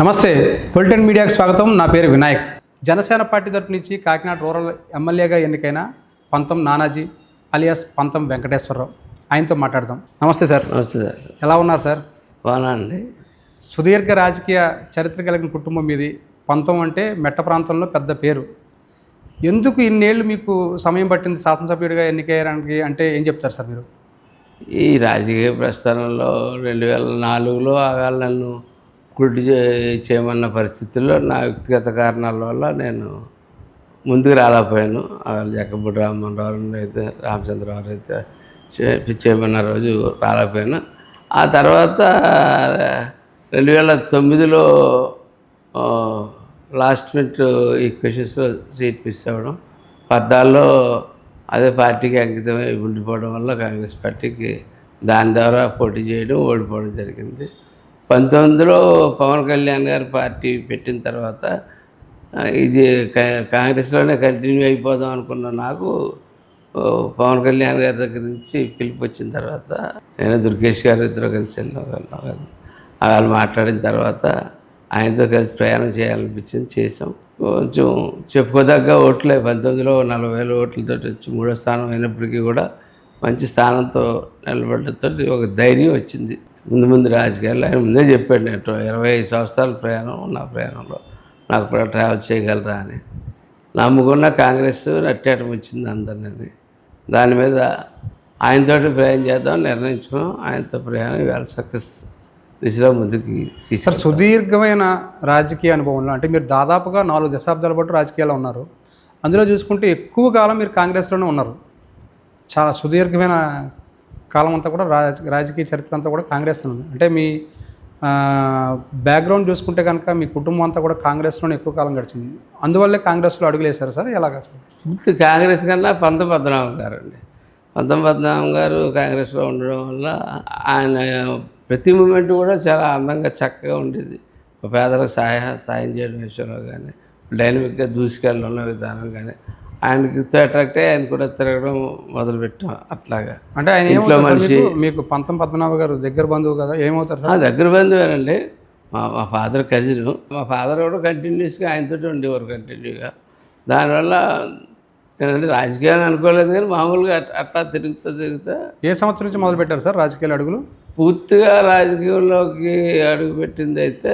నమస్తే పొలిటన్ మీడియాకు స్వాగతం. నా పేరు వినాయక్. జనసేన పార్టీ తరపు నుంచి కాకినాడ రూరల్ ఎమ్మెల్యేగా ఎన్నికైన పంతం నానాజీ అలియాస్ పంతం వెంకటేశ్వరరావు. ఆయనతో మాట్లాడదాం. నమస్తే సార్. నమస్తే సార్. ఎలా ఉన్నారు సార్? బాగా అండి. సుదీర్ఘ రాజకీయ చరిత్ర కలిగిన కుటుంబం మీది. పంతం అంటే మెట్ట ప్రాంతంలో పెద్ద పేరు. ఎందుకు ఇన్నేళ్ళు మీకు సమయం పట్టింది శాసనసభ్యుడిగా ఎన్నికయ్యడానికి? అంటే ఏం చెప్తారు సార్ మీరు? ఈ రాజకీయ ప్రస్థానంలో రెండు వేల నాలుగులో ఆగాలి నన్ను. గుడ్డు చేయమన్న పరిస్థితుల్లో నా వ్యక్తిగత కారణాల వల్ల నేను ముందుకు రాలేకపోయాను. ఆగాలి జక్కబుడ్డి రామ్మోహన్ అయితే రామచంద్రరావు అయితే చేయమన్న రోజు రాలేకపోయాను. ఆ తర్వాత రెండు వేల తొమ్మిదిలో లాస్ట్ మినిట్ ఈ క్వశ్చన్స్లో సీట్ మిస్ అవ్వడం పద్నాలుగులో అదే పార్టీకి అంకితమై ఉండిపోవడం వల్ల కాంగ్రెస్ పార్టీకి దాని ద్వారా పోటీ చేయడం ఓడిపోవడం జరిగింది. పంతొమ్మిదిలో పవన్ కళ్యాణ్ గారు పార్టీ పెట్టిన తర్వాత ఇది కాంగ్రెస్లోనే కంటిన్యూ అయిపోదాం అనుకున్న నాకు పవన్ కళ్యాణ్ గారి దగ్గర నుంచి పిలుపు వచ్చిన తర్వాత నేను దుర్గేష్ గారు ఇద్దరు కలిసి వెళ్ళాం. వాళ్ళు మాట్లాడిన తర్వాత ఆయనతో కలిసి ప్రయాణం చేయాలనిపించింది చేసాం కొంచెం చెప్పుకోదగ్గ ఓట్లే పంతొమ్మిదిలో నలభై వేల ఓట్లతో వచ్చి మూడో స్థానం అయినప్పటికీ కూడా మంచి స్థానంతో నిలబడటంతో ఒక ధైర్యం వచ్చింది ముందు ముందు రాజకీయాలు ఆయన ముందే చెప్పాడు నేను ఇరవై ఐదు సంవత్సరాల ప్రయాణం నా ప్రయాణంలో. నాకు కూడా ట్రావెల్ చేయగలరా అని. నమ్ముకున్న కాంగ్రెస్ నట్టేయటం వచ్చింది అందరినీ దాని మీద ఆయనతోటి ప్రయాణం చేద్దాం నిర్ణయించుకున్నాం. ఆయనతో ప్రయాణం ఇవాళ సక్సెస్ దిశలో ముందుకు తీసుకు సార్ సుదీర్ఘమైన రాజకీయ అనుభవంలో అంటే మీరు దాదాపుగా నాలుగు దశాబ్దాల పాటు రాజకీయాల్లో ఉన్నారు. అందులో చూసుకుంటే ఎక్కువ కాలం మీరు కాంగ్రెస్లోనే ఉన్నారు. చాలా సుదీర్ఘమైన కాలం అంతా కూడా రాజ రాజకీయ చరిత్ర అంతా కూడా కాంగ్రెస్లో ఉంది. అంటే మీ బ్యాక్గ్రౌండ్ చూసుకుంటే కనుక మీ కుటుంబం అంతా కూడా కాంగ్రెస్లోనే ఎక్కువ కాలం గడిచింది. అందువల్లే కాంగ్రెస్లో అడుగులేశారు సార్? ఎలాగ సార్ కాంగ్రెస్ కన్నా పంతం పద్మనాభం గారు అండి పంతం పద్మనాభం గారు కాంగ్రెస్లో ఉండడం వల్ల ఆయన ప్రతి మూమెంట్ కూడా చాలా అందంగా చక్కగా ఉండేది. పేదలకు సహాయ సాయం చేయడం విషయంలో కానీ డైనమిక్గా దూసుకెళ్ళడం విధానం కానీ ఆయనకి అట్రాక్ట్ అయ్యి ఆయన కూడా తిరగడం మొదలుపెట్టాం అట్లాగా. అంటే ఆయన ఇంట్లో మనిషి మీకు? పంతం పద్మనాభ గారు దగ్గర బంధువు కదా ఏమవుతారు ఆ సార్ దగ్గర బంధువేనండి. మా మా ఫాదర్ కజిన్. మా ఫాదర్ కూడా కంటిన్యూస్గా ఆయనతో ఉండేవారు కంటిన్యూగా. దానివల్ల నేనంటే రాజకీయాన్ని అనుకోలేదు కానీ మామూలుగా అట్- అట్లా తిరుగుతా తిరుగుతా ఏ సంవత్సరం నుంచి మొదలు పెట్టారు సార్ రాజకీయాలు అడుగులు? పూర్తిగా రాజకీయంలోకి అడుగుపెట్టింది అయితే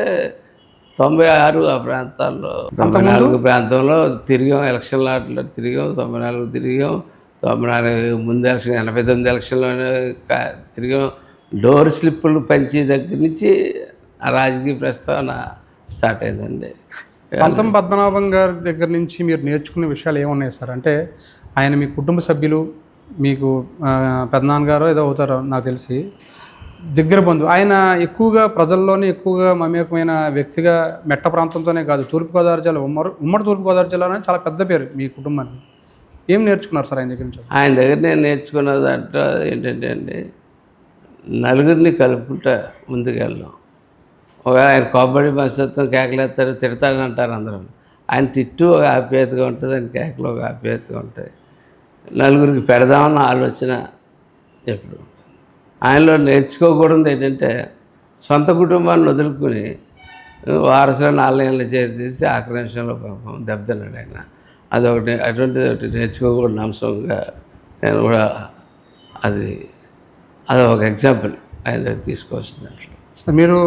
తొంభై ఆరు ఆ ప్రాంతాల్లో. తొంభై నాలుగు ప్రాంతంలో తిరిగాం ఎలక్షన్ లాట్లో తిరిగాం తొంభై నాలుగు తిరిగాం తొంభై నాలుగు ముందు ఎలక్షన్ ఎనభై తొమ్మిది ఎలక్షన్లోనే తిరిగాం. డోర్ స్లిప్పులు పంచే దగ్గర నుంచి ఆ రాజకీయ ప్రస్తావన స్టార్ట్ అయిందండి. పంతం పద్మనాభం గారి దగ్గర నుంచి మీరు నేర్చుకునే విషయాలు ఏమున్నాయి సార్? అంటే ఆయన మీ కుటుంబ సభ్యులు మీకు పెద్దనాన్నగారో ఏదో అవుతారో నాకు తెలిసి. దగ్గర బంధువు. ఆయన ఎక్కువగా ప్రజల్లోనే ఎక్కువగా మమేకమైన వ్యక్తిగా మెట్ట ప్రాంతంతోనే కాదు తూర్పుగోదావరి జిల్లా ఉమ్మడి ఉమ్మడి తూర్పుగోదావరి జిల్లాలోనే చాలా పెద్ద పేరు మీ కుటుంబానికి. ఏం నేర్చుకున్నారు సార్ ఆయన దగ్గర నుంచి? ఆయన దగ్గర నేను నేర్చుకున్న దాంట్లో ఏంటంటే అండి నలుగురిని కలుపుకుంటా ముందుకెళ్ళాం ఒకవేళ ఆయన కొబ్బరి మనస్తత్వం కేకలేస్తారు తిడతాడని అంటారు అందరూ. ఆయన తిట్టు ఒక ఆప్యాయతగా ఉంటుంది ఆయన కేకలు ఒక ఆప్యాయతగా ఉంటాయి. నలుగురికి పెడదామన్న ఆలోచన ఎప్పుడు? ఆయనలో నేర్చుకోకూడదు ఏంటంటే సొంత కుటుంబాన్ని వదులుకుని వారసులను నాలుగేళ్ళు చేసి ఆక్రమించడంలో పాపం దెబ్బతిన్నాడు ఆయన. అదొకటి అటువంటిది ఒకటి నేర్చుకోకూడని అంశంగా నేను కూడా అది అది ఒక ఎగ్జాంపుల్ ఆయన దగ్గర తీసుకోవాల్సింది అట్లా మీరు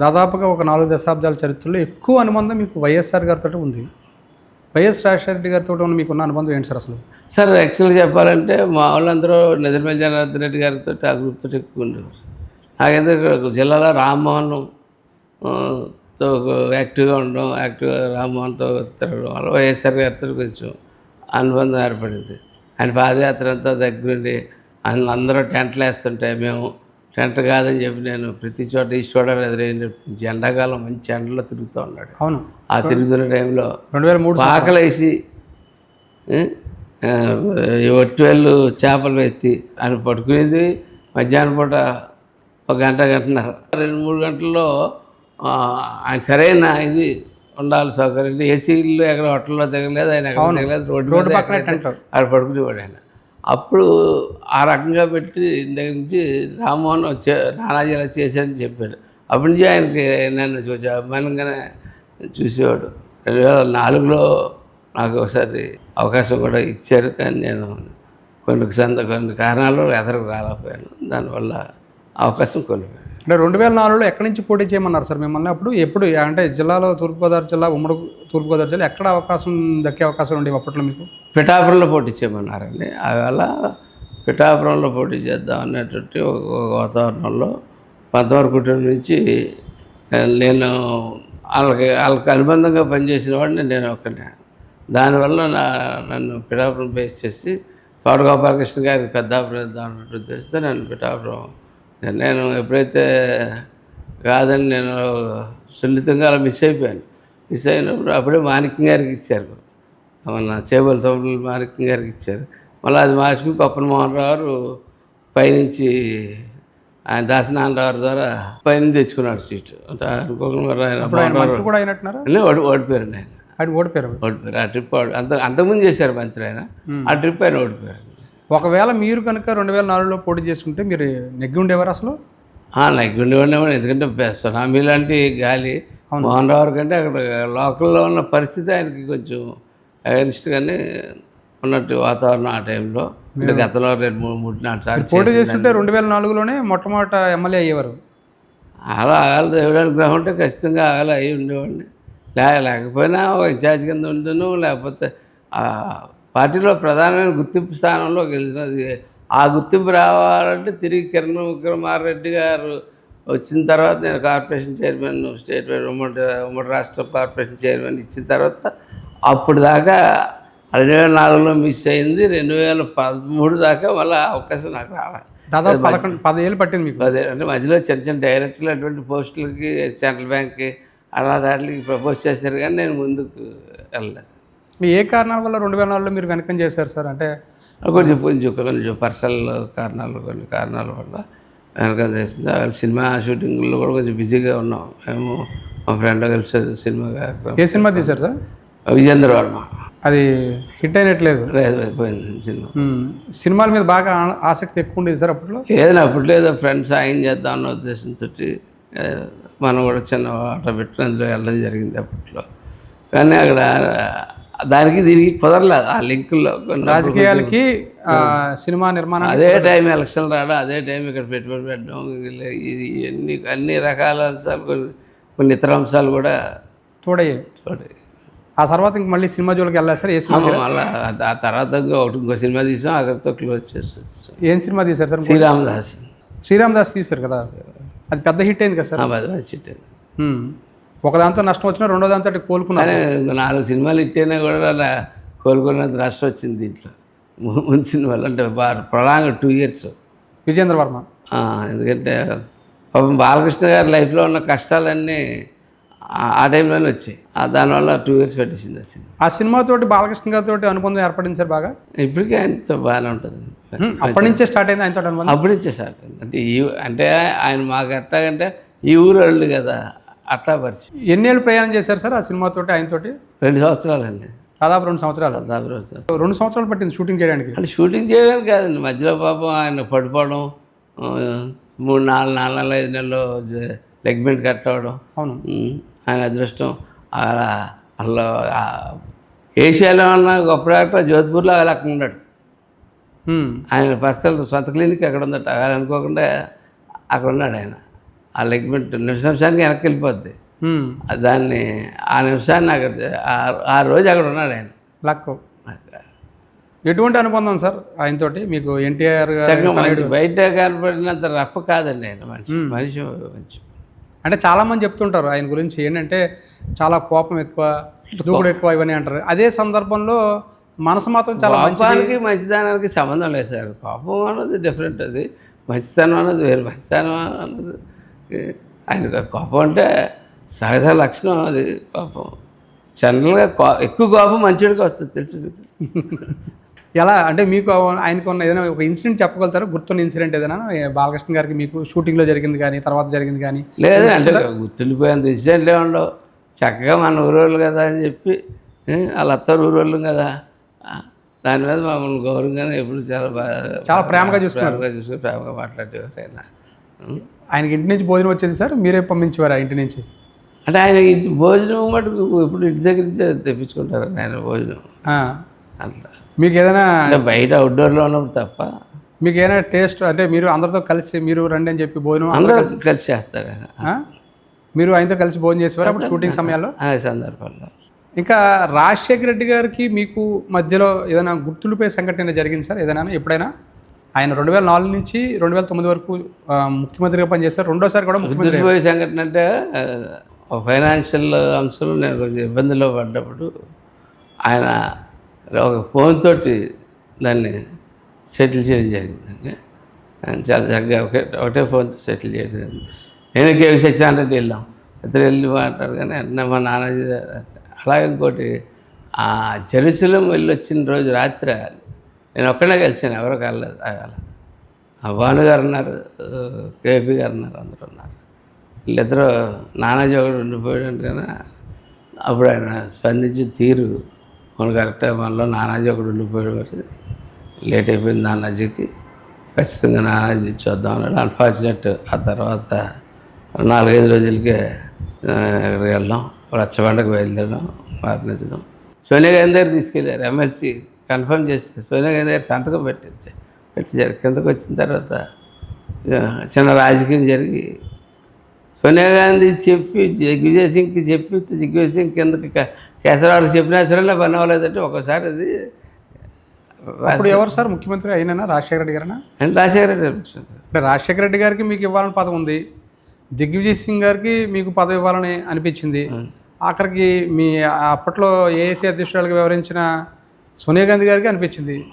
దాదాపుగా ఒక నాలుగు దశాబ్దాల చరిత్రలో ఎక్కువ అనుబంధం మీకు వైఎస్ఆర్ గారితో ఉంది. వైఎస్ రాజశేఖర రెడ్డి గారితో ఉన్న మీకున్న అనుబంధం ఏంటి సార్ అసలు? సార్ యాక్చువల్గా చెప్పాలంటే మా వాళ్ళందరూ నిజమే జనార్దన్ రెడ్డి గారితో ఆ గ్రూప్తో ఎక్కువ ఉండేవారు జిల్లాలో రామ్మోహన్తో యాక్టివ్గా ఉండడం యాక్టివ్గా రామ్మోహన్తో తిరగడం వల్ల వైఎస్ఆర్ గారితో కొంచెం అనుబంధం ఏర్పడింది. ఆయన పాదయాత్ర అంతా దగ్గరుండి అందరూ టెంట్లు వేస్తుంటే మేము టెంట్ కాదని చెప్పి నేను ప్రతి చోట ఈ చోట ఎండాకాలం మంచి ఎండలో తిరుగుతూ ఉన్నాడు. అవును. ఆ తిరుగుతున్న టైంలో రెండు వేల మూడు ఆకలేసి ఒట్టివేళ్ళు చేపలు పెట్టి ఆయన పట్టుకునేది మధ్యాహ్నం పూట ఒక గంట గంటన్నర. రెండు మూడు గంటల్లో ఆయన సరైన ఇది ఉండాలి సౌకర్యం. ఏసీలు ఎక్కడ హోటల్లో దిగలేదు ఆయన ఎక్కడ దిగలేదు రోడ్డు పక్కనే ఆడ పడుకునేవాడు ఆయన. అప్పుడు ఆ రకంగా పెట్టి దగ్గర నుంచి రామ్మోహన్ వచ్చే నానాజీ ఇలా చేశాడని చెప్పాడు. అప్పటి నుంచి ఆయనకి నన్ను కొంచెం అభిమానంగానే చూసేవాడు. రెండు వేల నాలుగులో నాకు ఒకసారి అవకాశం కూడా ఇచ్చారు కానీ నేను కొన్ని సంద కొన్ని కారణాలు ఎదరకు రాలేకపోయాను. దానివల్ల అవకాశం కోల్పోయాను. అంటే రెండు వేల నాలుగులో ఎక్కడి నుంచి పోటీ చేయమన్నారు సార్ మిమ్మల్ని? అప్పుడు ఎప్పుడు అంటే జిల్లాలో తూర్పుగోదావరి జిల్లా ఉమ్మడి తూర్పుగోదావరి జిల్లా ఎక్కడ అవకాశం దక్కే అవకాశం ఉండేవి అప్పట్లో మీకు? పిఠాపురంలో పోటీ చేయమన్నారండి. అవేళ పిఠాపురంలో పోటీ చేద్దాం అనేటువంటి ఒక వాతావరణంలో పంతవరకు కుటుంబం నుంచి నేను వాళ్ళకి వాళ్ళకి అనుబంధంగా పనిచేసిన వాడిని నేను ఒకనే దానివల్ల నా నన్ను పిఠాపురం బేస్ చేసి తోట గోపాలకృష్ణ గారికి పెద్దాపురం ఇద్దాం ఉద్దేశంతో నన్ను పిఠాపురం నేను ఎప్పుడైతే కాదని నేను సున్నితంగా అలా మిస్ అయిపోయాను. మిస్ అయినప్పుడు అప్పుడే మాణిక్యం గారికి ఇచ్చారు. మన చేపల తోటలు మాణిక్యం గారికి ఇచ్చారు. మళ్ళీ అది మార్చుకుని కొప్పన మోహన్ రావు గారు పైనుంచి ఆయన దాసనారాయణ ద్వారా పైన తెచ్చుకున్నాడు సీటు. అంటే అనుకోకుండా రావు ఓడి ఓడిపోయారండి ఆయన. ఓడిపోయారు. ఓడిపోయారు. ఆ ట్రిప్ అంత అంతకుముందు చేశారు మంత్రి ఆయన. ఆ ట్రిప్ ఆయన ఓడిపోయారు. ఒకవేళ మీరు కనుక రెండు వేల నాలుగులో పోటీ చేసుకుంటే మీరు నెగ్గి ఉండేవారు అసలు? నాకు ఉండేవాడిని ఎందుకంటే సునామీ లాంటి గాలి మోహన్ రావు కంటే అక్కడ లోకల్లో ఉన్న పరిస్థితి ఆయనకి కొంచెం అగనిస్ట్గానే ఉన్నట్టు వాతావరణం ఆ టైంలో. గతంలో రెండు మూడు మూడు నాలుగు సార్లు పోటీ చేసి- చేస్తుంటే రెండు వేల నాలుగులోనే మొట్టమొదట ఎమ్మెల్యే అయ్యేవారు. అలా ఆగల దేవుడు అనుగ్రహం ఉంటే ఖచ్చితంగా ఆగల అయి ఉండేవాడిని. లేకపోయినా ఒక ఇన్ఛార్జ్ కింద ఉంటును లేకపోతే పార్టీలో ప్రధానమైన గుర్తింపు స్థానంలో గెలిచినది ఆ గుర్తింపు రావాలంటే తిరిగి కిరణ్ విక్రమారెడ్డి గారు వచ్చిన తర్వాత నేను కార్పొరేషన్ చైర్మన్ స్టేట్ ఉమ్మడి ఉమ్మడి రాష్ట్ర కార్పొరేషన్ చైర్మన్ ఇచ్చిన తర్వాత అప్పుడు దాకా రెండు వేల నాలుగులో మిస్ అయింది. రెండు వేల పదమూడు దాకా మళ్ళీ అవకాశం నాకు రావాలి దాదాపు పదకొండు పదేళ్ళు పట్టింది మీకు. అదే అంటే మధ్యలో చిన్న చిన్న డైరెక్టర్లు అటువంటి పోస్టులకి సెంట్రల్ బ్యాంక్కి అలా వాటికి ప్రపోజ్ చేశారు కానీ నేను ముందుకు వెళ్ళలేదు. మీ ఏ కారణాల వల్ల రెండు వేల నాలుగులో మీరు వెనకం చేశారు సార్? అంటే కొంచెం కొంచెం కొంచెం పర్సనల్ కారణాలు కొన్ని కారణాల వల్ల వెనక చేసింది. ఆ సినిమా షూటింగ్లో కూడా కొంచెం బిజీగా ఉన్నాం. మేము మా ఫ్రెండ్ కలిసి సినిమా ఏ సినిమా తీశారు సార్? విజేంద్ర వర్మ. అది హిట్ అయినట్లేదు. లేదు అయిపోయింది సినిమా. సినిమాల మీద బాగా ఆసక్తి ఎక్కువ ఉండేది సార్ అప్పట్లో? లేదని అప్పట్లో ఏదో ఫ్రెండ్స్ సాయం చేద్దాం అన్న ఉద్దేశంతో మనం కూడా చిన్న ఆట పెట్టుకుని అందులో వెళ్ళడం జరిగింది అప్పట్లో. కానీ అక్కడ దానికి దీనికి కుదరలేదు. ఆ లింకుల్లో కొన్ని రాజకీయాలకి సినిమా నిర్మాణం అదే టైం ఎలక్షన్ రావడం అదే టైం ఇక్కడ పెట్టుబడి పెట్టడం ఇది ఇది అన్ని అన్ని రకాల అంశాలు కొన్ని కొన్ని ఇతర అంశాలు కూడా తోడయ్యాయి. చూడాలి ఆ తర్వాత ఇంక మళ్ళీ సినిమా జోలికి వెళ్ళారు సార్ ఏ సినిమా మళ్ళీ ఆ తర్వాత ఒకటి ఇంకో సినిమా తీసాం అక్కడితో క్లోజ్ చేసేసాం. ఏం సినిమా తీశారు సార్? శ్రీరామదాస్. శ్రీరామ్ దాస్ తీశారు కదా? అది పెద్ద హిట్ అయింది కదా సార్? ఆ పది మంది చిట్టే మ్మ్. ఒక దాంతో నష్టం వచ్చినా రెండో దాంతో కోలుకున్నారు కానీ ఇంకో నాలుగు సినిమాలు ఇట్టేనే కూడా కోలుకున్నంత నష్టం వచ్చింది దీంట్లో. ముందు సినిమాలు అంటే prolong two years. Vijendra Varma. ఎందుకంటే పాపం బాలకృష్ణ గారి లైఫ్లో ఉన్న కష్టాలన్నీ ఆ- టైంలోనే వచ్చాయి. దానివల్ల టూ ఇయర్స్ పెట్టేసింది ఆ సినిమా. ఆ సినిమాతోటి బాలకృష్ణ గారితో అనుబంధం ఏర్పడింది సార్ బాగా? ఇప్పటికీ ఆయనతో బాగానే ఉంటుంది. అప్పటి నుంచే స్టార్ట్ అయింది ఆయనతో అనుబంధం? అప్పుడు నుంచే స్టార్ట్ అయింది. అంటే ఈ అంటే ఆయన మాకు ఎట్లాగంటే ఈ ఊరు వాళ్ళు కదా. అట్లా పరిచయం. ఎన్నేళ్ళు ప్రయాణం చేశారు సార్ ఆ సినిమాతోటి ఆయనతోటి రెండు సంవత్సరాలండి. దాదాపు రెండు సంవత్సరాలు. దాదాపు రెండు సంవత్సరాలు. రెండు సంవత్సరాలు పట్టింది షూటింగ్ చేయడానికి? అంటే షూటింగ్ చేయడానికి కాదండి. మధ్యలో పాపం ఆయన పడిపోవడం మూడు నాలుగు నాలుగు నెలలు ఐదు నెలలు లెగ్మెంట్ కట్ అవ్వడం అవును. ఆయన అదృష్టం. అలా ఏషియాలో ఉన్న గొప్ప డాక్టర్ జోధ్పూర్లో అలా అక్కడ ఉన్నాడు. ఆయన పర్సనల్ సొంత క్లినిక్ అక్కడ ఉందట ఆయన అనుకోకుండా అక్కడ ఉన్నాడు ఆయన. ఆ లెగ్మెంట్ నిమిష నిమిషానికి వెనక్కి వెళ్ళిపోద్ది. దాన్ని ఆ నిమిషాన్ని అక్కడ ఆ- రోజు అక్కడ ఉన్నాడు ఆయన. లక్ ఎటువంటి అనుబంధం సార్ ఆయనతోటి? మీకు ఎన్టీఆర్ గారు బయట కనపడినంత రఫ్ కాదండి ఆయన మనిషి మనిషి మంచి. అంటే చాలా మంది చెప్తుంటారు ఆయన గురించి ఏంటంటే చాలా కోపం ఎక్కువ దూకుడు ఎక్కువ ఇవన్నీ అంటారు. అదే సందర్భంలో మనసు మాత్రం చాలా మంచి కోపానికి మంచితనానికి సంబంధం లేదు సార్. కోపం అన్నది డిఫరెంట్ అది. మంచితనం అన్నది వేరు మంచితనం అన్నది ఆయన కోపం అంటే సహజ లక్షణం అది కోపం జనరల్గా కో ఎక్కువ కోపం మంచివాడికి వస్తుంది తెలుసు మీకు? ఎలా? అంటే మీకు ఆయనకు ఉన్న ఏదైనా ఒక ఇన్సిడెంట్ చెప్పగలుగుతారా? గుర్తున్న ఇన్సిడెంట్ ఏదైనా? బాలకృష్ణ గారికి మీకు షూటింగ్లో జరిగింది కానీ తర్వాత జరిగింది కానీ లేదు అంటే గుర్తుండిపోయేంత ఇన్సిడెంట్లే ఉండవు. చక్కగా మన ఊరోళ్ళు కదా అని చెప్పి వాళ్ళ అత్త ఊరోళ్ళు కదా. దాని మీద మమ్మల్ని గౌరవంగానే ఎప్పుడు చాలా బాగా చాలా ప్రేమగా చూసుకున్నారు. ప్రేమగా చూసుకుని ప్రేమగా మాట్లాడేవారు ఆయన. ఆయనకి ఇంటి నుంచి భోజనం వచ్చేది సార్? మీరే పంపించేవారు ఆ ఇంటి నుంచి? అంటే ఆయన ఇంటి భోజనం మటుకు ఇప్పుడు ఇంటి దగ్గర నుంచే తెప్పించుకుంటారు ఆయన భోజనం. అట్లా మీకు ఏదైనా అంటే బయట అవుట్డోర్లో ఉన్నప్పుడు తప్ప. మీకు ఏదైనా టేస్ట్ అంటే మీరు అందరితో కలిసి మీరు రండి అని చెప్పి భోజనం అందరూ కలిసి చేస్తారు? మీరు ఆయనతో కలిసి భోజనం చేసేవారు అప్పుడు షూటింగ్ సమయాల్లో? ఆ సందర్భంలో. ఇంకా రాజశేఖర రెడ్డి గారికి మీకు మధ్యలో ఏదైనా గుర్తుండిపోయే సంఘటన జరిగింది సార్? ఏదైనా ఎప్పుడైనా? ఆయన రెండు వేల నాలుగు నుంచి రెండు వేల తొమ్మిది వరకు ముఖ్యమంత్రిగా పనిచేస్తారు రెండోసారి కూడా ముఖ్యమంత్రి సంఘటన అంటే ఫైనాన్షియల్ అంశంలో నేను కొంచెం ఇబ్బందిలో పడ్డప్పుడు ఆయన ఒక ఫోన్ తోటి దాన్ని సెటిల్ చేయడం జరిగిందండి. ఆయన చాలా చక్కగా ఒకే ఒకటే ఫోన్తో సెటిల్ చేయడం జరిగింది. నేను కేవీ సత్యనారాయణ వెళ్ళాం. ఇద్దరు వెళ్ళి మాట్లాడు కానీ అన్న మా నాన్నజీ అలాగే ఇంకోటి ఆ జెరూసలం వెళ్ళి వచ్చిన రోజు రాత్రి నేను ఒక్కడే కలిసాను ఎవరో కలలేదు ఆగాల ఆ భాను గారు ఉన్నారు కేపీ గారు ఉన్నారు అందరూ ఉన్నారు. వీళ్ళిద్దరూ నానాజీ ఒకడు ఉండిపోయాడు కదా అప్పుడు ఆయన స్పందించి తీరు. మన కరెక్ట్గా మనలో నానాజీ ఒకటి ఉండిపోయాడు మరి. లేట్ అయిపోయింది నానాజీకి. ఖచ్చితంగా నానాజీ చూద్దాం అన్నాడు. అన్ఫార్చునేట్ ఆ తర్వాత నాలుగైదు రోజులకే ఆ, వెళ్ళాం. రచ్చబండకు బయలుదేరడం మరణించడం సోనియా గాంధీ దగ్గర తీసుకెళ్ళారు ఎమ్మెల్సీ కన్ఫర్మ్ చేస్తే సోనియా గాంధీ దగ్గర సంతకం పెట్టించి పెట్టించారు కిందకు వచ్చిన తర్వాత చిన్న రాజకీయం జరిగి సోనియా గాంధీ చెప్పి దిగ్విజయ్ సింగ్కి చెప్పి దిగ్విజయ్ సింగ్ కిందకి క- కేసరాలకు చెప్పినా సరే పని అవ్వలేదంటే ఒకసారి అది అప్పుడు ఎవరు సార్? ముఖ్యమంత్రి అయినా రాజశేఖర రెడ్డి గారేనా? అండ్ రాజశేఖర రెడ్డి అనిపించింది అంటే రాజశేఖర రెడ్డి గారికి మీకు ఇవ్వాలని పదవి ఉంది. దిగ్విజయ్ సింగ్ గారికి మీకు పదవి ఇవ్వాలని అనిపించింది. ఆఖరికి మీ అప్పట్లో ఏఏసీ అధ్యక్షురాలుగా వ్యవహరించిన సోనియా గాంధీ గారికి అనిపించింది.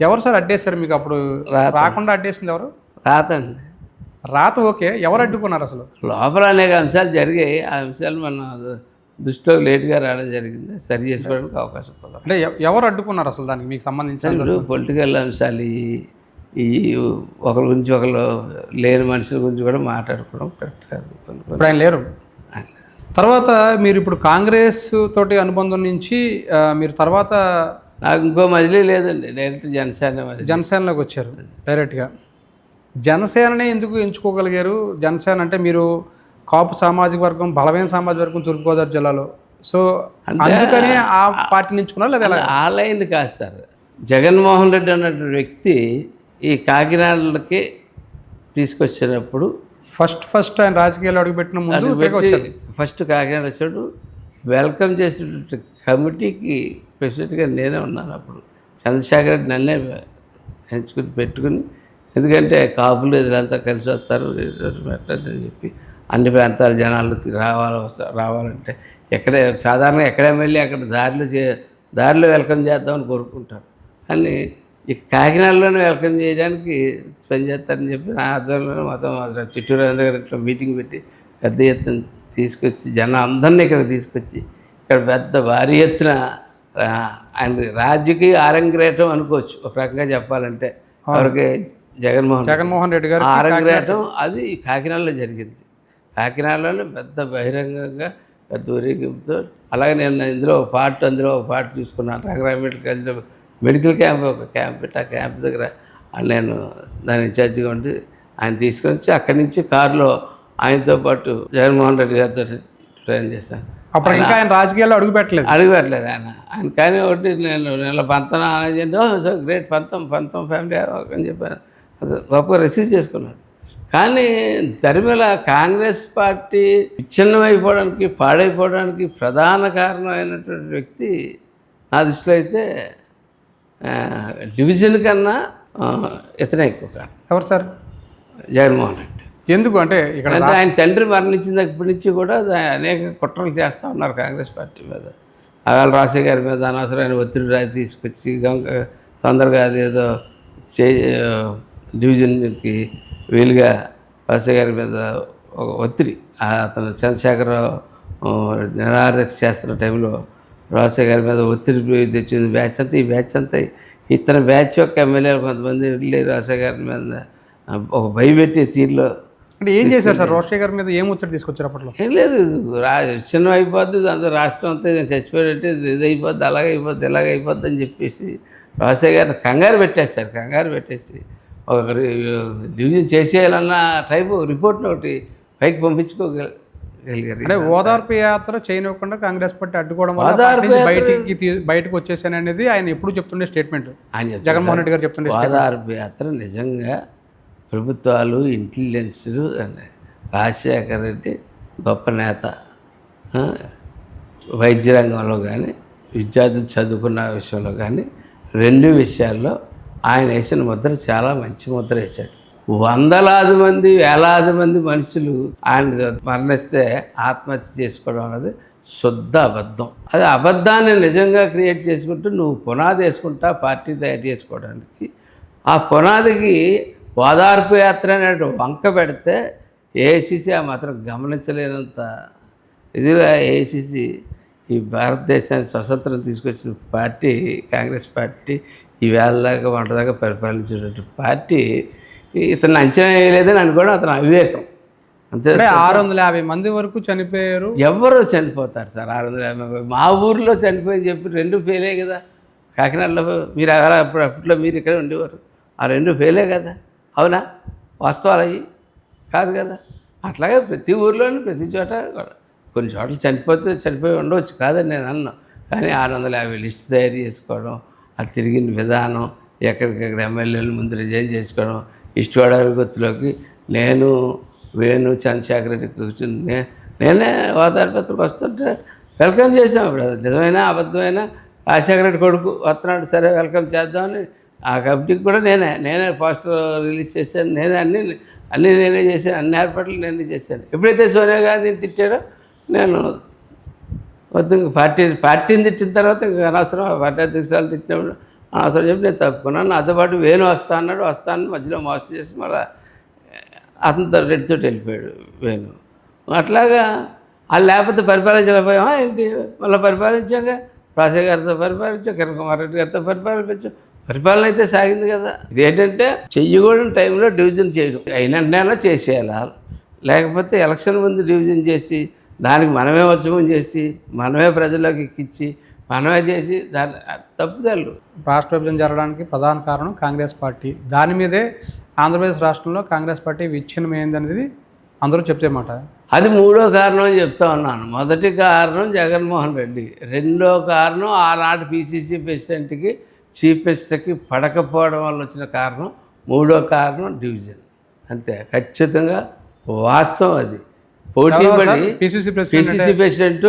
ఎవరు సార్ అడ్డేస్తారు మీకు అప్పుడు? రాకుండా అడ్డేసింది ఎవరు? రాతండి రాత ఓకే. ఎవరు అడ్డుకున్నారు అసలు? లోపల అనేక అంశాలు జరిగాయి. ఆ అంశాలు మన దృష్టిలో లేట్గా రావడం జరిగింది. సరి చేసుకోవడానికి అవకాశం కుదరదు అంటే ఎవ- ఎవరు అడ్డుకున్నారు అసలు దానికి మీకు సంబంధించిన పొలిటికల్ అంశాలు ఈ- ఒకరి గురించి ఒకరు లేని మనుషుల గురించి కూడా మాట్లాడుకోవడం కరెక్ట్ కాదు. ఇప్పుడు ఆయన లేరు. తర్వాత మీరు ఇప్పుడు కాంగ్రెస్ తోటి అనుబంధం నుంచి మీరు తర్వాత నాకు ఇంకో మజిలీ లేదండి డైరెక్ట్ జనసేన జనసేనలోకి వచ్చారు డైరెక్ట్గా. జనసేననే ఎందుకు ఎంచుకోగలిగారు? జనసేన అంటే మీరు కాపు సామాజిక వర్గం బలమైన సామాజిక వర్గం తూర్పుగోదావరి జిల్లాలో. సో అందుకని ఆ పార్టీని ఎంచుకున్నారు లేదా ఆ లైన్ కాదు సార్. జగన్మోహన్ రెడ్డి అన్నటువంటి వ్యక్తి ఈ కాకినాడలకి తీసుకొచ్చినప్పుడు ఫస్ట్ ఫస్ట్ ఆయన రాజకీయాలు అడుగుపెట్టిన ముందు ఫస్ట్ కాకినాడ వచ్చాడు. వెల్కమ్ చేసినటువంటి కమిటీకి ప్రెసిడెంట్గా నేనే ఉన్నాను అప్పుడు. చంద్రశేఖర్ రెడ్డి నన్నే ఎంచుకుని పెట్టుకుని ఎందుకంటే కాపులు ఇదంతా కలిసి వస్తారు రిసార్ట్ అని చెప్పి అన్ని ప్రాంతాల జనాలు రావాలి వస్తా- రావాలంటే ఎక్కడే సాధారణంగా ఎక్కడే వెళ్ళి అక్కడ దారిలో చే దారిలో వెల్కమ్ చేద్దామని కోరుకుంటారు. కానీ ఈ కాకినాడలోనే వెల్కమ్ చేయడానికి పనిచేస్తారని చెప్పి నా ఆధ్వర్యంలో మొత్తం చిట్టూరు దగ్గర ఇట్లా మీటింగ్ పెట్టి పెద్ద ఎత్తున తీసుకొచ్చి జనం అందరినీ ఇక్కడ తీసుకొచ్చి ఇక్కడ పెద్ద భారీ ఎత్తున ఆయన రాజకీయ ఆరంగ్రేటం అనుకోవచ్చు. ఒక రకంగా చెప్పాలంటే ఎవరికి? జగన్మోహన్. జగన్మోహన్ రెడ్డి గారు ఆరంగ్రేటం అది కాకినాడలో జరిగింది. కాకినాడలోనే పెద్ద బహిరంగంగా పెద్ద ఊరేగింపుతో అలాగే నేను ఇందులో ఒక పార్ట్ అందులో ఒక పార్ట్ తీసుకున్నాను. రంగరాయ మెడికల్ కాలేజ్లో మెడికల్ క్యాంప్ ఒక క్యాంప్ పెట్టి ఆ క్యాంప్ దగ్గర నేను దాని ఇన్ఛార్జిగా ఉండి ఆయన తీసుకొని వచ్చి అక్కడి నుంచి కారులో ఆయనతో పాటు జగన్మోహన్ రెడ్డి గారితో ట్రైన్ చేశాను. అప్పుడు ఇంకా ఆయన రాజకీయాల్లో అడుగు పెట్టలేదు. అడగట్లేదు ఆయన. ఆయన కానీ ఒకటి నేను నెల పంతం ఓ సో గ్రేట్ పంతం పంతం ఫ్యామిలీ అని చెప్పాను అది గొప్పగా రిసీవ్ చేసుకున్నాడు. కానీ దరిమిల కాంగ్రెస్ పార్టీ విచ్ఛిన్నమైపోవడానికి పాడైపోవడానికి ప్రధాన కారణమైనటువంటి వ్యక్తి నా దృష్టిలో అయితే డివిజన్ కన్నా ఇతనే ఎక్కువ కారణం. ఎవరు సార్? జగన్మోహన్ రెడ్డి. ఎందుకు అంటే ఇక్కడ అంటే ఆయన తండ్రి మరణించిన దగ్గర నుంచి కూడా అనేక కుట్రలు చేస్తూ ఉన్నారు కాంగ్రెస్ పార్టీ మీద. అవాళ రాజశేఖర్ గారి మీద అనవసరమైన ఒత్తిడి రా తీసుకొచ్చి గంక తొందరగా అదేదో చే డివిజన్కి వీలుగా రాజశేఖర్ గారి మీద ఒక ఒత్తిడి. అతను చంద్రశేఖరరావు ఆ, నిరాదీక్ష చేస్తున్న టైంలో రాజశేఖర్ గారి మీద ఒత్తిడి తెచ్చింది బ్యాచ్ అంతా. ఈ బ్యాచ్ అంతా ఇతని బ్యాచ్ యొక్క ఎమ్మెల్యేలు కొంతమంది వెళ్ళి రాజశేఖర్ గారి మీద ఒక భయపెట్టే తీరులో అంటే ఏం చేశారు సార్? రాజశేఖర్ గారి మీద ఏం ఒత్తిడి తీసుకొచ్చారు అప్పట్లో? ఏం లేదు రా చిన్న అయిపోద్ది దాంతో రాష్ట్రం అంతా చచ్చిపోయాడంటే ఇది ఇది అయిపోద్ది అలాగే అయిపోద్ది ఇలాగ అయిపోద్ది అని చెప్పేసి రాజశేఖర్ గారిని కంగారు పెట్టేశారు కంగారు పెట్టేసి ఒక డివిజన్ చేసేయాలన్న టైపు రిపోర్ట్ని ఒకటి పైకి పంపించుకోగలిగారు. అంటే ఓదార్పు యాత్ర చేయనివ్వకుండా కాంగ్రెస్ పార్టీ అడ్డుకోవడం వల్ల బయటికి బయటకు వచ్చేసాను అనేది ఆయన ఎప్పుడు చెప్తుండే స్టేట్మెంట్. జగన్మోహన్ రెడ్డి గారు చెప్తుండే ఓదార్పు యాత్ర నిజంగా ప్రభుత్వాలు ఇంటెలిజెన్సులు రాజశేఖర్ రెడ్డి గొప్ప నేత. వైద్య రంగంలో కానీ విద్యార్థులు చదువుకున్న విషయంలో కానీ రెండు విషయాల్లో ఆయన వేసిన ముద్ర చాలా మంచి ముద్ర వేశాడు. వందలాది మంది వేలాది మంది మనుషులు ఆయన మరణిస్తే ఆత్మహత్య చేసుకోవడం అనేది శుద్ధ అబద్ధం. అది అబద్ధాన్ని నిజంగా క్రియేట్ చేసుకుంటూ నువ్వు పునాది వేసుకుంటా పార్టీ తయారు చేసుకోవడానికి ఆ పునాదికి ఓదార్పు యాత్ర అనే వంక పెడితే ఏఐసిసి ఆ మాత్రం గమనించలేనంత ఇదిగా ఏఐసిసి ఈ భారతదేశానికి స్వతంత్రం తీసుకొచ్చిన పార్టీ కాంగ్రెస్ పార్టీ ఈ వేళ దాకా వంట దాకా పరిపాలించేటువంటి పార్టీ ఇతను అంచనా వేయలేదని అనుకోవడం అతని అవివేకం. అంతే ఆరు వందల యాభై మంది వరకు చనిపోయారు. ఎవరు చనిపోతారు సార్? ఆరు వందల యాభై మంది. మా ఊర్లో చనిపోయి చెప్పి రెండు ఫెయిలే కదా. కాకినాడలో మీరు అప్పుడు అప్పట్లో మీరు ఇక్కడ ఉండేవారు. ఆ రెండు ఫెయిలే కదా. అవునా? వాస్తవాలు అవి కాదు కదా. అట్లాగే ప్రతి ఊర్లోనూ ప్రతి చోట కూడా కొన్ని చోట్ల చనిపోతే చనిపోయి ఉండవచ్చు. కాదని నేను అన్నాను కానీ ఆరు వందల యాభై లిస్ట్ తయారు చేసుకోవడం ఆ తిరిగిన విధానం ఎక్కడికెక్కడ ఎమ్మెల్యేలు ముందు రిజైన్ చేసుకోవడం ఇష్టపడారి గుర్తులోకి నేను వేణు చంద్రశేఖర రెడ్డి కూర్చుని నే- నేనే పత్రిక వస్తుంటే వెల్కమ్ చేసాం ఇప్పుడు అది నిజమైన అబద్ధమైన రాజశేఖర రెడ్డి కొడుకు వస్తున్నాడు. సరే వెల్కమ్ చేద్దామని ఆ కమిటీకి కూడా నేనే నేనే పోస్టర్ రిలీజ్ చేశాను. నేనే అన్ని అన్నీ నేనే చేశాను. అన్ని ఏర్పాట్లు నేనే చేశాను. ఎప్పుడైతే సోనియా గాంధీని తిట్టాడో నేను వద్దు పార్టీ పార్టీని తిట్టిన తర్వాత ఇంకా అనవసరం పార్టీ అధ్యక్షురాలు తిట్టినప్పుడు అనవసరం చెప్పి నేను తప్పుకున్నాను. నాతో పాటు వేణు వస్తా అన్నాడు. వస్తాను మధ్యలో మోసం చేసి మళ్ళీ అతనితో రెడ్డితో వెళ్ళిపోయాడు వేణు. అట్లాగా ఆ లేకపోతే పరిపాలించలేకపోయామా ఏంటి? మళ్ళీ పరిపాలించాక రాజశేఖర్ గారితో పరిపాలించాం కిరణ్ కుమార్ రెడ్డి గారితో పరిపాలించాం. పరిపాలన అయితే సాగింది కదా. ఇదేంటంటే చెయ్యకూడని టైంలో డివిజన్ చేయడం. అయినట్టైనా చేసేయాలి లేకపోతే ఎలక్షన్ ముందు డివిజన్ చేసి దానికి మనమే ఉద్యమం చేసి మనమే ప్రజల్లోకి ఎక్కించి మనమే చేసి దాని తప్పుదలు రాష్ట్ర విభజన జరగడానికి ప్రధాన కారణం కాంగ్రెస్ పార్టీ. దాని మీదే ఆంధ్రప్రదేశ్ రాష్ట్రంలో కాంగ్రెస్ పార్టీ విచ్ఛిన్నమైంది అనేది అందరూ చెప్తే మాట. అది మూడో కారణం అని చెప్తా ఉన్నాను. మొదటి కారణం జగన్మోహన్ రెడ్డి. రెండో కారణం ఆనాటి పిసిసి ప్రెసిడెంట్కి చీఫ్ మినిస్టర్కి పడకపోవడం వల్ల వచ్చిన కారణం మూడో కారణం డివిజన్. అంతే ఖచ్చితంగా వాస్తవం అది. పోటీ పడి పిసిసి ప్రెసిడెంట్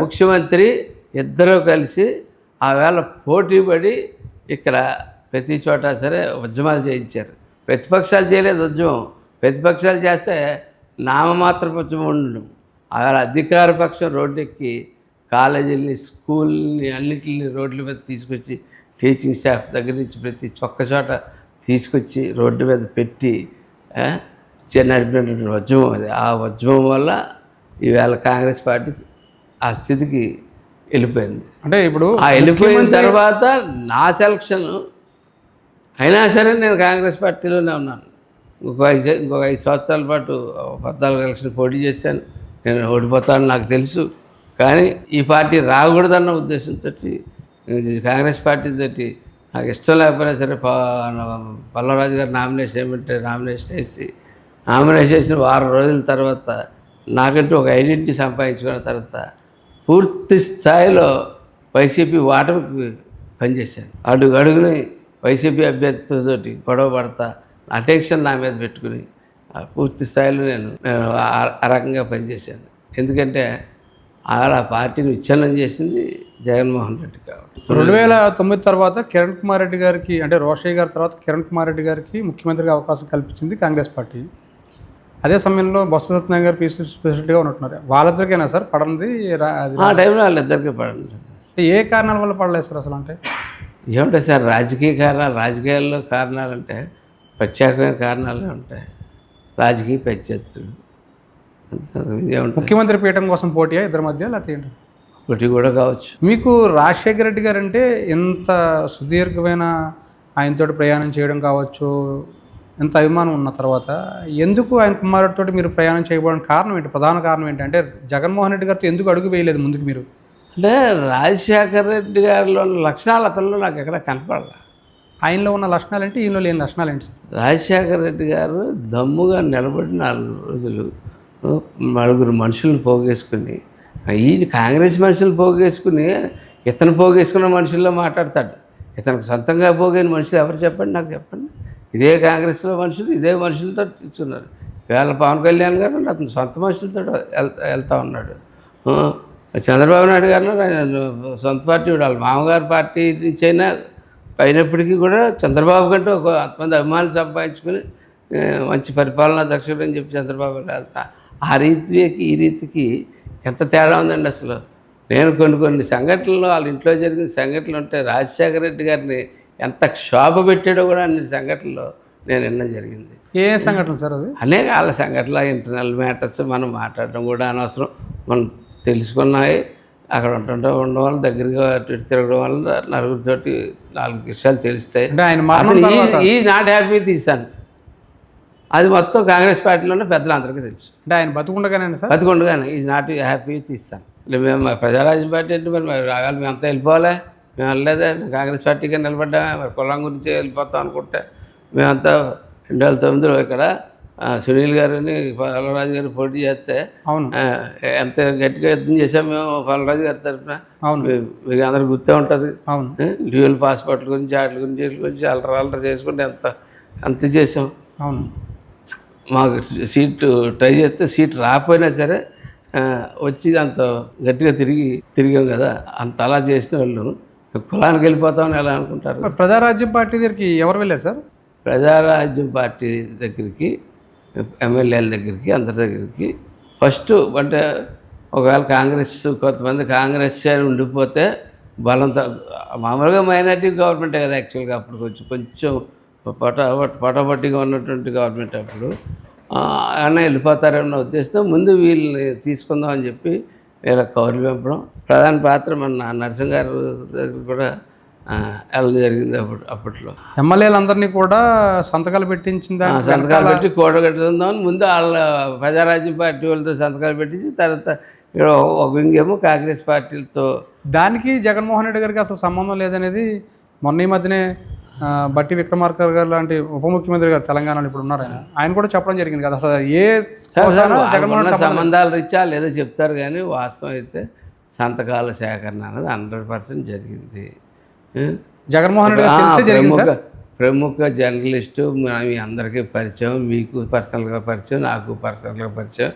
ముఖ్యమంత్రి ఇద్దరూ కలిసి ఆ వేళ పోటీ పడి ఇక్కడ ప్రతి చోట సరే ఉద్యమాలు చేయించారు. ప్రతిపక్షాలు చేయలేదు ఉద్యమం. ప్రతిపక్షాలు చేస్తే నామమాత్ర ఉద్యమం ఉండడం ఆ వేళ అధికార పక్షం రోడ్డెక్కి కాలేజీలని స్కూల్ని అన్నింటిని రోడ్ల మీద తీసుకొచ్చి టీచింగ్ స్టాఫ్ దగ్గర నుంచి ప్రతి చొక్క చోట తీసుకొచ్చి రోడ్డు మీద పెట్టి ఆ, చే- నడిపినటువంటి ఉద్యమం అది. ఆ ఉద్యమం వల్ల ఈవేళ కాంగ్రెస్ పార్టీ ఆ స్థితికి వెళ్ళిపోయింది. అంటే ఇప్పుడు ఆ వెళ్ళిపోయిన తర్వాత నా సెలక్షన్ అయినా సరే నేను కాంగ్రెస్ పార్టీలోనే ఉన్నాను. ఇంకొక ఐదు ఇంకొక ఐదు సంవత్సరాల పాటు పద్నాలుగు ఎలక్షన్ పోటీ చేశాను. నేను ఓడిపోతాను నాకు తెలుసు. కానీ ఈ పార్టీ రాకూడదన్న ఉద్దేశంతో కాంగ్రెస్ పార్టీ తోటి నాకు ఇష్టం లేకపోయినా సరే ప- పల్లవరాజు గారు నామినేషన్ ఏమంటే నామినేషన్ వేసి నామినేషన్ చేసిన వారం రోజుల తర్వాత నాకంటూ ఒక ఐడెంటిటీ సంపాదించుకున్న తర్వాత పూర్తి స్థాయిలో వైసీపీ ఓటమికి పనిచేశాను. అడుగు అడుగుని వైసీపీ అభ్యర్థులతో గొడవ పడతా అటెన్షన్ నా మీద పెట్టుకుని ఆ పూర్తి స్థాయిలో నేను ఆ రకంగా పనిచేశాను. ఎందుకంటే అలా పార్టీని విచ్ఛిన్నం చేసింది జగన్మోహన్ రెడ్డి కాబట్టి రెండు వేల తొమ్మిది తర్వాత కిరణ్ కుమార్ రెడ్డి గారికి అంటే రోషయ్య గారి తర్వాత కిరణ్ కుమార్ రెడ్డి గారికి ముఖ్యమంత్రిగా అవకాశం కల్పించింది కాంగ్రెస్ పార్టీ. అదే సమయంలో బొత్స సత్యనారాయణ గారు పీసీసీ ప్రెసిడెంట్గా ఉన్నట్టున్నారు. వాళ్ళిద్దరికైనా సార్ పడంది ఆ టైంలో వాళ్ళిద్దరికీ పడండి ఏ కారణాల వల్ల పడలేదు సార్ అసలు అంటే? ఏముంటాయి సార్ రాజకీయ కారణాలు రాజకీయాల్లో కారణాలంటే ప్రత్యేకమైన కారణాలే ఉంటాయి. రాజకీయ ప్రత్యర్థులు. ముఖ్యమంత్రి పీఠం కోసం పోటీయా ఇద్దరి మధ్య లేకపోతే ఒకటి కూడా కావచ్చు. మీకు రాజశేఖర రెడ్డి గారు అంటే ఎంత సుదీర్ఘమైన ఆయనతోటి ప్రయాణం చేయడం కావచ్చు ఎంత అభిమానం ఉన్న తర్వాత ఎందుకు ఆయన కుమారుడితో మీరు ప్రయాణం చేయబోవడానికి కారణం ఏంటి? ప్రధాన కారణం ఏంటి? అంటే జగన్మోహన్ రెడ్డి గారితో ఎందుకు అడుగు వేయలేదు ముందుకు మీరు? అంటే రాజశేఖర రెడ్డి గారిలో ఉన్న లక్షణాలు అతనిలో నాకు ఎక్కడ కనపడాల. ఆయనలో ఉన్న లక్షణాలు ఏంటి? ఈయనలో లేని లక్షణాలు ఏంటి రాజశేఖర రెడ్డి గారు దమ్ముగా నిలబడి నాలుగు రోజులు. నలుగురు మనుషులను పోగేసుకుని ఈయన కాంగ్రెస్ మనుషులు పోగేసుకుని ఇతను పోగేసుకున్న మనుషుల్లో మాట్లాడతాడు. ఇతనికి సొంతంగా పోగైన మనుషులు ఎవరు చెప్పండి? నాకు చెప్పండి. ఇదే కాంగ్రెస్లో మనుషులు ఇదే మనుషులతో ఇస్తున్నారు వేళ పవన్ కళ్యాణ్ గారు అతను సొంత మనుషులతో వెళ్తా వెళ్తా ఉన్నాడు. చంద్రబాబు నాయుడు గారు ఆయన సొంత పార్టీ వాళ్ళ మామగారు పార్టీ నుంచి అయినా అయినప్పటికీ కూడా చంద్రబాబు కంటే ఒక కొంతమంది అభిమానులు సంపాదించుకుని మంచి పరిపాలన దక్షుడు అని చెప్పి చంద్రబాబు గారు వెళ్తా. ఆ రీతికి ఈ రీతికి ఎంత తేడా ఉందండి అసలు? నేను కొన్ని కొన్ని సంఘటనలు వాళ్ళ ఇంట్లో జరిగిన సంఘటనలు ఉంటే రాజశేఖర రెడ్డి గారిని ఎంత క్షోభ పెట్టాడో కూడా అన్ని సంఘటనలు నేను వినడం జరిగింది. ఏ సంఘటనలు సార్ అది అనేక వాళ్ళ సంఘటనలు ఇంటర్నల్ మ్యాటర్స్ మనం మాట్లాడడం కూడా అనవసరం. మనం తెలుసుకున్నాయి. అక్కడ ఉంటుంటే ఉండడం వల్ల దగ్గరగా అటు తిరగడం వల్ల నలుగురితోటి నాలుగు విషయాలు తెలుస్తాయి. ఈ నాట్ హ్యాపీ తీశాను అది మొత్తం కాంగ్రెస్ పార్టీలోనే పెద్దలందరికీ తెలుసు. అంటే ఆయన బతుకుండగానే సార్? బతికొండగానే. ఈజ్ నాట్ హ్యాపీ తీస్తాను మేము ప్రజారాజ్యం పార్టీ అంటే మరి రాగాలి మేము అంతా వెళ్ళిపోవాలి. మేము వెళ్ళలేదే. మేము కాంగ్రెస్ పార్టీకి నిలబడ్డామే. మరి కులం గురించి వెళ్ళిపోతాం అనుకుంటే మేమంతా రెండు వేల తొమ్మిదిలో ఇక్కడ సునీల్ గారిని పల్లరాజు గారు పోటీ చేస్తే అవును. ఎంత గట్టిగా యుద్ధం చేసాం మేము పల్లరాజు గారి తరఫున అవును. మీకు అందరికి గుర్తే ఉంటుంది. అవును. డ్యూయల్ పాస్పోర్ట్ గురించి వాటి గురించి వీటి గురించి అల్లరి అల్లరి చేసుకుంటే ఎంత ఎంత చేసాం అవును. మాకు సీటు ట్రై చేస్తే సీట్ రాకపోయినా సరే వచ్చి అంత గట్టిగా తిరిగి తిరిగాం కదా. అంత అలా చేసిన వాళ్ళు కులానికి వెళ్ళిపోతామని ఎలా అనుకుంటారు? ప్రజారాజ్యం పార్టీ దగ్గరికి ఎవరు వెళ్ళారు సార్? ప్రజారాజ్యం పార్టీ దగ్గరికి ఎమ్మెల్యేల దగ్గరికి అందరి దగ్గరికి. ఫస్ట్ అంటే ఒకవేళ కాంగ్రెస్ కొంతమంది కాంగ్రెస్ ఉండిపోతే బలంతో మామూలుగా మైనార్టీ గవర్నమెంటే కదా యాక్చువల్గా అప్పుడు కొంచెం కొంచెం పొట పొటపట్టిగా ఉన్నటువంటి గవర్నమెంట్ అప్పుడు అన్న వెళ్ళిపోతారన్న ఉద్దేశంతో ముందు వీళ్ళని తీసుకుందాం అని చెప్పి వీళ్ళ కౌరులు పెంపడం. ప్రధాన పాత్ర మన నరసింహ గారు దగ్గర కూడా వెళ్ళడం జరిగింది అప్పుడు అప్పట్లో. ఎమ్మెల్యేలందరినీ కూడా సంతకాలు దానికి సంతకాలు పెట్టి కూడగట్టుకుందామని ముందు వాళ్ళ ప్రజారాజ్యం పార్టీ వాళ్ళతో సంతకాలు పెట్టించి తర్వాత ఇక్కడ ఒక వింగేమో కాంగ్రెస్ పార్టీలతో దానికి జగన్మోహన్ రెడ్డి గారికి అసలు సంబంధం లేదనేది మొన్న ఈ మధ్యనే బట్టి విక్రమార్క గారు లాంటి ఉప ముఖ్యమంత్రి గారు తెలంగాణలో ఇప్పుడు ఉన్నారు ఆయన. ఆయన కూడా చెప్పడం జరిగింది కదా. అసలు ఏ సంబంధాల రీత్యా లేదో చెప్తారు కానీ వాస్తవం అయితే సంతకాల సేకరణ అనేది హండ్రెడ్ పర్సెంట్ జరిగింది? జగన్మోహన్ రెడ్డి ప్రముఖ ప్రముఖ జర్నలిస్టు మీ అందరికీ పరిచయం మీకు పర్సనల్గా పరిచయం నాకు పర్సనల్గా పరిచయం.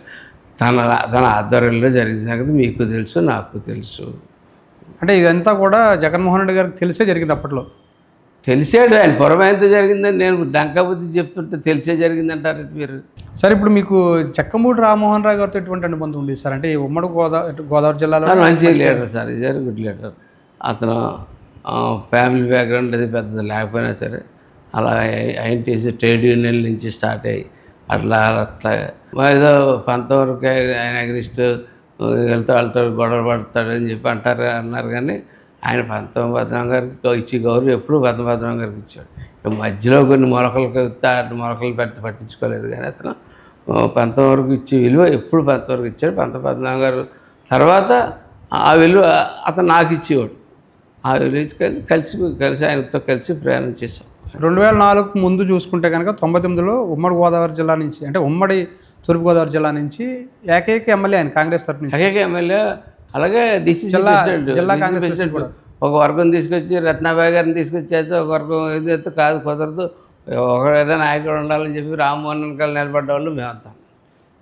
తన తన ఆధ్వర్యంలో జరిగిన సంగతి మీకు తెలుసు నాకు తెలుసు. అంటే ఇదంతా కూడా జగన్మోహన్ రెడ్డి గారికి తెలిసే జరిగింది అప్పట్లో. తెలిసాడు ఆయన పొరమ ఎంత జరిగిందని నేను డంకా బుద్ధి చెప్తుంటే తెలిసే జరిగిందంటారు మీరు? సార్ ఇప్పుడు మీకు చెక్కమూడి రామ్మోహన్ రావు గారితో ఎటువంటి అనుబంధం ఉంది సార్? అంటే ఈ ఉమ్మడి గోదావరి గోదావరి జిల్లాలో మంచి leader sir is very good leader. అతను ఫ్యామిలీ బ్యాక్గ్రౌండ్ అది పెద్దది లేకపోయినా సరే అలా ఐఎన్టీసీ ట్రేడ్ యూనియన్ నుంచి స్టార్ట్ అయ్యి అట్లా అట్లా. ఏదో పంతవరకు ఆయన అగ్రిస్ట్ వెళ్తా వెళ్తాడు గొడవ పడతాడు అని చెప్పి అంటారు అన్నారు కానీ ఆయన పంతం పద్మం గారికి ఇచ్చి గౌరవం ఎప్పుడు పంతం పద్మం గారికి ఇచ్చాడు మధ్యలో కొన్ని మొలకలకు అటు మొలకలు పెద్ద పట్టించుకోలేదు కానీ అతను పంతం వరకు ఇచ్చే విలువ ఎప్పుడు పంతం వరకు ఇచ్చాడు. పంత పద్మనాభం గారు తర్వాత ఆ విలువ అతను నాకు ఇచ్చేవాడు. ఆ విలువ ఇచ్చి కలిసి కలిసి కలిసి ఆయనతో కలిసి ప్రయాణం చేసాం రెండు వేల నాలుగు ముందు చూసుకుంటే కనుక తొంభై తొమ్మిదిలో ఉమ్మడి గోదావరి జిల్లా నుంచి అంటే ఉమ్మడి తూర్పుగోదావరి జిల్లా నుంచి ఏకైక ఎమ్మెల్యే ఆయన కాంగ్రెస్ తరఫు నుంచి. అలాగే ఎమ్మెల్యే అలాగే డిసిసి జిల్లా- జిల్లా కాంగ్రెస్ ప్రెసిడెంట్ కూడా. ఒక వర్గం తీసుకొచ్చి రత్నాబాయి గారిని తీసుకొచ్చి చేస్తే ఒక వర్గం ఏదైతే కాదు కుదరదు. ఒకడైతే నాయకుడు ఉండాలని చెప్పి రామ్మోహన్ వెనకాల నిలబడ్డ వాళ్ళు మేమంతాం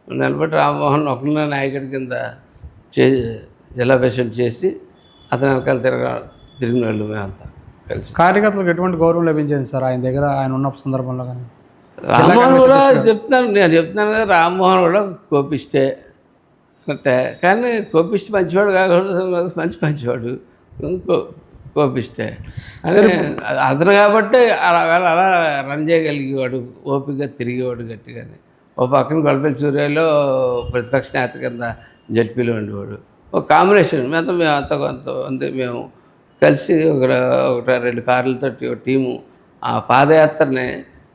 నిలబడి రామ్మోహన్ ఒకరినే నాయకుడి కింద చే జిల్లా ప్రెసిడెంట్ చేసి అతని వెనకాల తిరగ తిరిగిన వాళ్ళు మేమంతా కలిసి. కార్యకర్తలకు ఎటువంటి గౌరవం లభించింది సార్ ఆయన దగ్గర? ఆయన ఉన్న సందర్భంలో కానీ. రామ్మోహన్ కూడా చెప్తున్నాను నేను చెప్తున్నాను రామ్మోహన్ కూడా కోపిస్తే అంటే కానీ కోపిస్తే మంచివాడు కాకూడదు మంచి మంచివాడు. కో కోపిస్తే అదే అతను కాబట్టి అలా అలా అలా రన్ చేయగలిగేవాడు ఓపికగా తిరిగేవాడు గట్టిగానే. ఓ పక్కన గొల్లపల్లి సూర్యలో ప్రతిపక్ష నేత కింద జడ్పీలో ఉండేవాడు. ఒక కాంబినేషన్ మేము మేము అంత కొంత అంతే మేము కలిసి ఒక ఒక రెండు కార్లతో టీము. ఆ పాదయాత్రని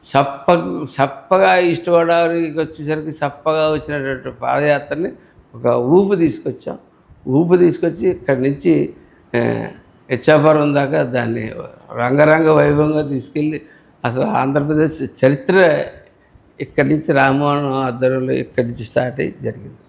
చప్ప చప్పగా గోదావరికి వచ్చేసరికి చప్పగా వచ్చినటువంటి పాదయాత్రని ఒక ఊపు తీసుకొచ్చాం. ఊపు తీసుకొచ్చి ఇక్కడి నుంచి హెచ్చాపురం దాకా దాన్ని రంగరంగ వైభవంగా తీసుకెళ్ళి అసలు ఆంధ్రప్రదేశ్ చరిత్ర ఇక్కడి నుంచి రామోహన్ ఆధ్వర్యంలో ఇక్కడి నుంచి స్టార్ట్ అయ్యి జరిగింది.